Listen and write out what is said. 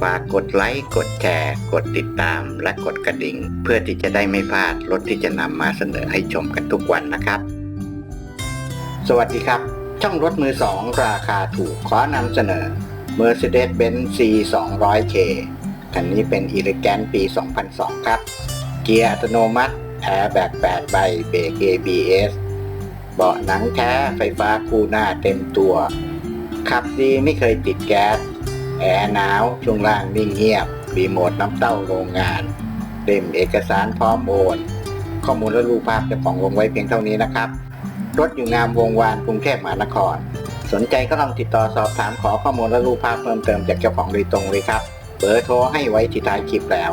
ฝากกดไลค์ กดแชร์ กดติดตาม และกดกระดิ่ง เพื่อที่จะได้ไม่พลาดรถที่จะนำมาเสนอให้ชมกันทุกวันนะครับ สวัสดีครับ ช่องรถมือสองราคาถูกขอนำเสนอ Mercedes-Benz C 2 0 0 K คันนี้เป็น Elegant ปี 2002 ครับ เกียร์อัตโนมัติแอร์แบก8ใบเบรก ABS เบาะหนังแท้ไฟฟ้าคู่หน้าเต็มตัว ขับดีไม่เคยติดแก๊ส แอร์หนาวช่วงล่างนิ่งเงียบรีโมทน้ำเต้าโรงงานเต็มเอกสารพร้อมโอน ข้อมูลและรูปภาพเจ้าของลงไว้เพียงเท่านี้นะครับ รถอยู่งามวงวานกรุงเทพมหานคร สนใจก็ลองติดต่อสอบถามขอข้อมูลและรูปภาพเพิ่มเติมจากเจ้าของโดยตรงเลยครับ เบอร์โทรให้ไว้ที่ท้ายคลิปแล้ว